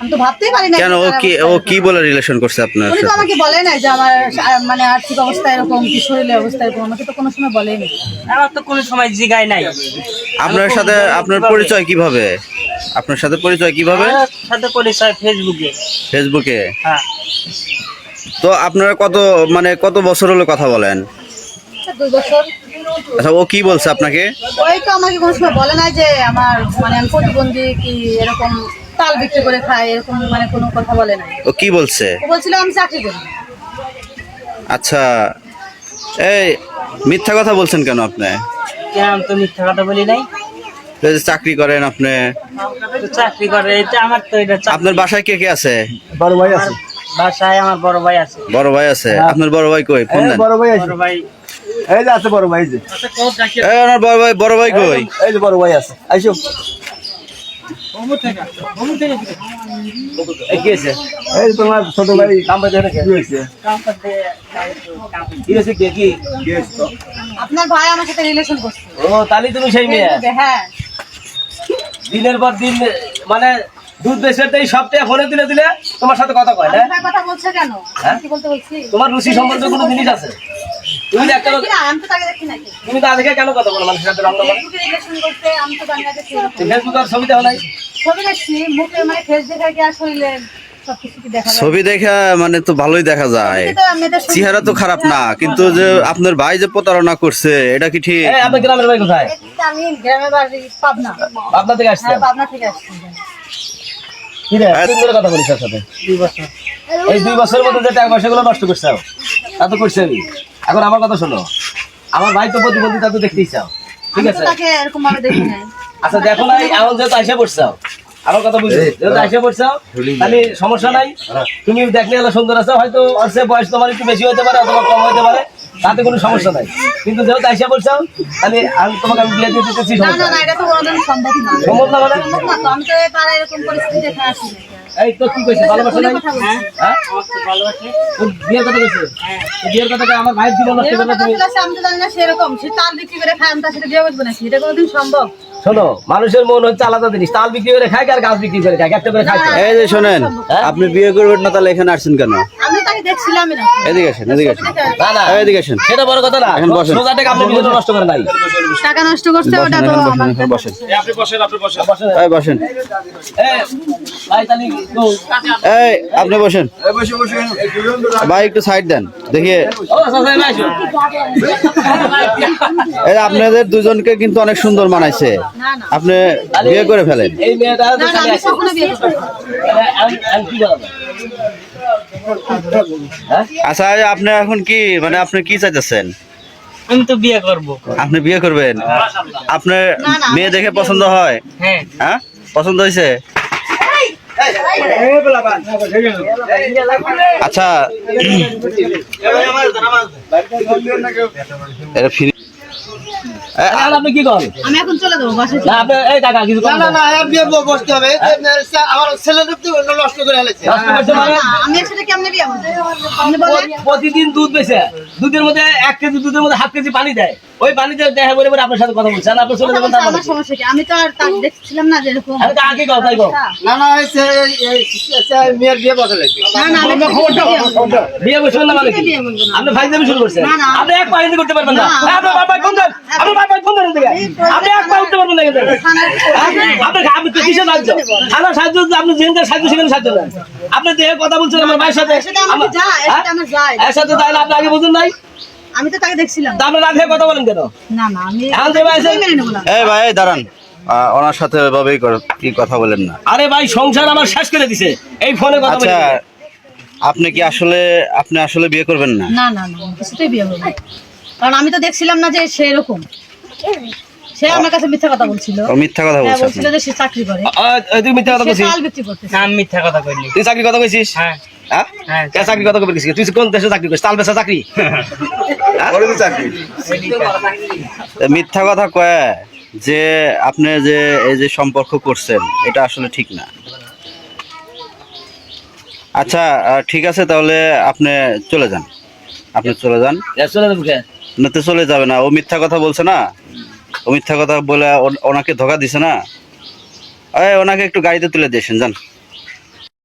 আমি তো ভাবতেই পারি না কেন ও কি ও কি বলে রিলেশন করছে আপনার উনি তো আমাকে বলে নাই যে আমার মানে আর্থিক অবস্থা এরকম কি শরীরের অবস্থা এরকম আমাকে তো কোনো সময় বলেনি। আমার তো কোনো সময় জিগায় নাই। আপনার সাথে আপনার পরিচয় কীভাবে? আপনার সাথে পরিচয় কীভাবে? সাথে পরিচয় ফেসবুকে ফেসবুকে হ্যাঁ। তো আপনারা কত মানে কত বছর হলো কথা বলেন? আচ্ছা, দুই বছর। আচ্ছা ও কি বলছে আপনাকে? ওই তো আমাকে কোনো সময় বলে নাই যে আমার মানে আমি প্রতিবন্ধী কি এরকম তাল বিক্রি করে খাই এরকম মানে কোনো কথা বলে নাই। ও কি বলছে? ও বলছিল আমি চাকরি করি। আচ্ছা এই মিথ্যা কথা বলছেন কেন আপনি? কেন আমি তো মিথ্যা কথা বলি নাই। চাকরি করেন আপনি। চাকরি করে এটা আমার তো এটা আপনার বাসায় কে কে আছে? বড় ভাই আছে। বাসায় আমার বড় ভাই আছে। বড় ভাই আছে? আপনার বড় ভাই কই? ফোন দেন। বড় ভাই আছে। বড় ভাই। এই যে আছে বড় ভাই যে। এই আমার বড় ভাই বড় ভাই কই? এই যে বড় ভাই আছে। আইসো। এই তোমার ছোট ভাই হয়েছে? আপনার ভাই আমার সাথে রিলেশন করছে ও তাহলে তুমি সেই মেয়ে হ্যাঁ দিনের পর দিন মানে দুধ এই সপ্তাহে ফোনে দিলে দিলে তোমার সাথে কথা কয় না কথা বলছে কেন হ্যাঁ? তোমার রুচি সম্বন্ধে কোনো জিনিস আছে তুমি তো একটা দেখি দেখি তুমি তো আজকে কেন কথা বলো মানুষের সাথে করো ফেসবুকে রিলেশন করতে আমি তো জানি না যে সেরকম। ফেসবুক আর ছবি দেওয়া নাই? ছবি দেখছি মুখে মানে দেখা দেখা ছবি দেখা মানে তো ভালোই দেখা যায়। চেহারা তো খারাপ না কিন্তু যে আপনার ভাই যে প্রতারণা করছে এটা কি ঠিক? আপনার গ্রামের ভাই কোথায়? আমি গ্রামের বাড়ি পাবনা। থেকে আসছে হ্যাঁ পাবনা থেকে আসছি। কি রে কথা বলিস সাথে? দুই বছর। এই দুই বছরের মধ্যে যে টাকা পয়সাগুলো নষ্ট করছে তা তো করছে আমি এখন আমার কথা শোনো। আমার ভাই তো প্রতিবন্ধী তা তো দেখতেই চাও। ঠিক আছে? তাকে এরকম ভাবে দেখি নাই। আচ্ছা দেখো নাই এখন যেহেতু আইসা পড়ছাও আমার কথা বুঝছ? যেহেতু আইসা পড়ছাও তাহলে সমস্যা নাই। তুমি দেখলে হলো সুন্দর আছো হয়তো অর্থে বয়স তোমার একটু বেশি হতে পারে অথবা কম হতে পারে তাতে কোনো সমস্যা নাই। কিন্তু যেহেতু আইসা পড়ছাও তাহলে আমি তোমাকে আমি বিয়ে দিয়ে দিতেছি সম্ভব না সম্ভব না মানে? সম্ভব না তো আমি তো এরকম পরিস্থিতি দেখে আসি। এই তো কি কইছে ভালোবাসা নাই। হ্যাঁ? ভালোবাসে বিয়ের কথা কইছিস? হ্যাঁ বিয়ের আমার ভাইয়ের দিল না আমি তো জানি না সেরকম সে তাল বিক্রি করে খায় আমি তার সাথে বিয়ে বসবো না সেটা কোনোদিন সম্ভব? শোনো মানুষের মন হচ্ছে আলাদা জিনিস। তাল বিক্রি করে খায় আর গাছ বিক্রি করে খায় একটা করে খায়। এই যে শোনেন? আপনি বিয়ে করবেন না তাহলে এখানে আসছেন কেন? আমি এদিকে আসেন এদিকে আসেন। না না এদিকে আসেন। সেটা বড় কথা না। এখন বসেন। সোজা টাকা আপনি নষ্ট করে নাই। টাকা নষ্ট করছে বসেন ওটা তো বসেন আমার এখানে বসেন। বসেন। এই বসেন। এ, ভাই তাহলে তো এই আপনি বসেন। ভাই একটু সাইড দেন। দেখি। আপনাদের দুজনকে কিন্তু অনেক সুন্দর মানাইছে। না না আপনি বিয়ে করে ফেলেন বলব? হ্যাঁ? আচ্ছা এই আপনি এখন কি মানে আপনি কি চাইতেছেন? আমি তো বিয়ে করব। আপনি বিয়ে করবেন? আপনার মেয়ে দেখে পছন্দ হয়? হ্যাঁ। হ্যাঁ? পছন্দ হয়েছে আচ্ছা এটা ফিরে আপনি কি করেন? আমি এখন চলে যাব বাসায় না আপনি এই টাকা কিছু কম দেন। বসতে হবে। আমার ছেলে নষ্ট করে ফেলেছে। নষ্ট করছে মানে? না, আমি এর কেমনে বিয়ে আপনি বলেন। প্রতিদিন দুধ বেচে দুধের মধ্যে এক কেজি দুধের মধ্যে হাফ কেজি পানি দেয়। ওই পানিতে দেখা বলে বলে আপনার সাথে কথা বলছে। আর আপনি চলে যাবেন আমার। সমস্যা কি? আমি তো আর দেখছিলাম না আমি তো আগে কও এই মেয়ের বিয়ে বসে আমি বিয়ে মানে। আপনি ভাই দেবে শুরু করছেন। আপনি এক পায়ে করতে পারবেন না। না। আপনার বাবা ফোন দেন ফোন। আপনি এক উঠতে পারবেন না কিন্তু? আপনি আপনি তো কিসের সাহায্য? থানার সাহায্য আপনি যেখানে সাহায্য সেখানে সাহায্য নেন। আপনি দেহে কথা বলছেন আমার ভাইয়ের সাথে এর সাথে হ্যাঁ? তাহলে আপনি আগে বুঝুন নাই? আমি তো তাকে দেখছিলাম। আপনি কথা বলেন কেন? না না আমি ভাই এই দাঁড়ান। ওনার সাথে এভাবেই কি কথা বলেন না। আরে ভাই সংসার আমার শেষ করে দিছে। এই ফোনে কথা আচ্ছা আপনি কি আসলে আপনি আসলে বিয়ে করবেন না? না না না কিছুতেই বিয়ে করব কারণ আমি তো দেখছিলাম না যে সে এরকম। সে আমার কাছে মিথ্যা কথা বলছিল। ও মিথ্যা কথা হ্যাঁ বলছিল যে সে চাকরি করে। তুই মিথ্যা কথা সে কইছিস বিক্রি করতেছে। আমি মিথ্যা কথা কইনি। তুই চাকরি কথা কইছিস? হ্যাঁ। হ্যাঁ? চাকরি কথা কইছিস? তুই কোন দেশে চাকরি করিস? তাল বেচা চাকরি? এ, মিথ্যা কথা কয় যে আপনি যে এই যে সম্পর্ক করছেন এটা আসলে ঠিক না। আচ্ছা আহ, ঠিক আছে তাহলে আপনি চলে যান। আপনি চলে যান। চলে যাব না তো চলে যাবে না। ও মিথ্যা কথা বলছে না। মিথ্যা কথা বলে ওনাকে ধোকা দিছে না? ওনাকে একটু গাড়িতে তুলে দিয়েছেন যান।